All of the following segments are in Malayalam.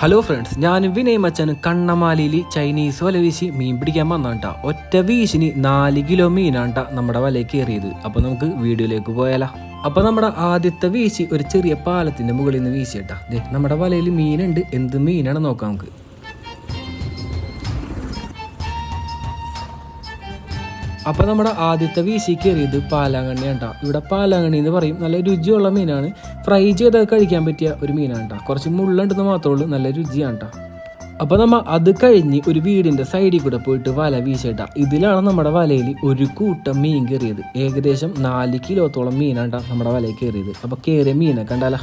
ഹലോ ഫ്രണ്ട്സ് ഞാൻ വിനയ് മച്ചൻ കണ്ണമാലിയിൽ ചൈനീസ് വല വീശി മീൻ പിടിക്കാൻ വന്നാട്ടാ ഒറ്റ വീശിന് നാല് കിലോ മീനാണ്ട നമ്മുടെ വലയിൽ കയറിയത്. അപ്പോൾ നമുക്ക് വീഡിയോയിലേക്ക് പോയാലോ. അപ്പോൾ നമ്മുടെ ആദ്യത്തെ വീശി ഒരു ചെറിയ പാലത്തിന്റെ മുകളിൽ നിന്ന് വീശിയിട്ടാ. ദേ നമ്മുടെ വലയിൽ മീനുണ്ട്. എന്ത് മീനാണ് നോക്കാം നമുക്ക്. അപ്പോൾ നമ്മുടെ ആദ്യത്തെ വീശി കയറിയത് പാലാങ്കണ്ണി കേട്ടോ ഇവിടെ പാലാങ്കണ്ണി എന്ന് പറയും. നല്ല രുചിയുള്ള മീനാണ്. ഫ്രൈ ചെയ്ത് കഴിക്കാൻ പറ്റിയ ഒരു മീനാണ് കേട്ടോ കുറച്ച് മുള്ളുണ്ടെന്ന് മാത്രമേ ഉള്ളൂ. നല്ല രുചിയാണ് കേട്ടോ അപ്പോൾ നമ്മൾ അത് കഴിഞ്ഞ് ഒരു വീടിന്റെ സൈഡിൽ കൂടെ പോയിട്ട് വല വീശിട്ട. ഇതിലാണ് നമ്മുടെ വലയിൽ ഒരു കൂട്ടം മീൻ കയറിയത് ഏകദേശം നാല് കിലോത്തോളം മീനാണ് നമ്മുടെ വലയിൽ കയറിയത് അപ്പോൾ കയറിയ മീനെ കണ്ടാലോ.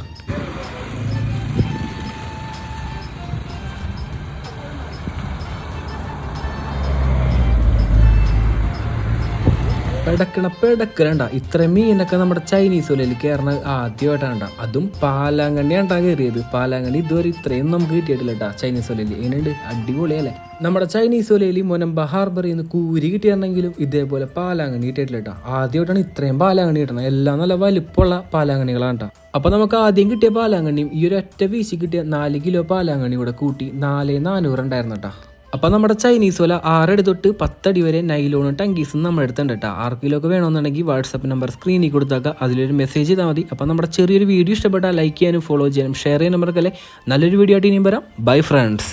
പെടക്കണ പെടക്കലണ്ട ഇത്ര മീനൊക്കെ നമ്മുടെ ചൈനീസ് വലയിൽ കയറണ ആദ്യമായിട്ടാണ് അതും പാലാങ്കണ്ണിയാണ് കയറിയത് പാലാങ്കണ്ണി ഇതുവരെ ഇത്രയും നമുക്ക് കിട്ടിയിട്ടില്ല കേട്ടാ ചൈനീസ് വലയിൽ എങ്ങനെയുണ്ട്? അടിപൊളിയല്ലേ? നമ്മുടെ ചൈനീസ് ഒലയിൽ മുനമ്പ ഹാർബറിൽ നിന്ന് കൂരി കിട്ടിയിട്ടുണ്ടെങ്കിലും ഇതേപോലെ പാലാങ്കണ്ണി കിട്ടിയിട്ടില്ല കേട്ടോ ആദ്യമായിട്ടാണ് ഇത്രയും പാലാങ്കണ്ണി കിട്ടണം എല്ലാം നല്ല വലുപ്പമുള്ള പാലാങ്കണ്ണികളാണ് കേട്ടോ അപ്പോൾ നമുക്ക് ആദ്യം കിട്ടിയ പാലാങ്കണ്ണിയും ഈ ഒരു ഒറ്റ വീശി കിട്ടിയ നാല് കിലോ പാലാങ്കണ്ണി കൂടെ കൂട്ടി നാല് നാനൂറ് ഉണ്ടായിരുന്നു കേട്ടോ അപ്പോൾ നമ്മുടെ ചൈനീസ് വല ആറടി തൊട്ട് പത്തടി വരെ നൈലോണും ടങ്കീസും നമ്മൾ അടുത്തുണ്ട് കേട്ടോ ഒക്കെ വേണമെന്നുണ്ടെങ്കിൽ വാട്സപ്പ് നമ്പർ സ്ക്രീനിൽ കൊടുത്താൽ അതിലൊരു മെസ്സേജ് ചെയ്താൽ മതി. അപ്പോൾ നമ്മുടെ ചെറിയൊരു വീഡിയോ ഇഷ്ടപ്പെട്ടാൽ ലൈക്ക് ചെയ്യാനും ഫോളോ ചെയ്യാനും ഷെയർ ചെയ്യാനും മറക്കല്ലേ. നല്ലൊരു വീഡിയോ ആയിട്ട് ഇനിയും വരാം. Bye friends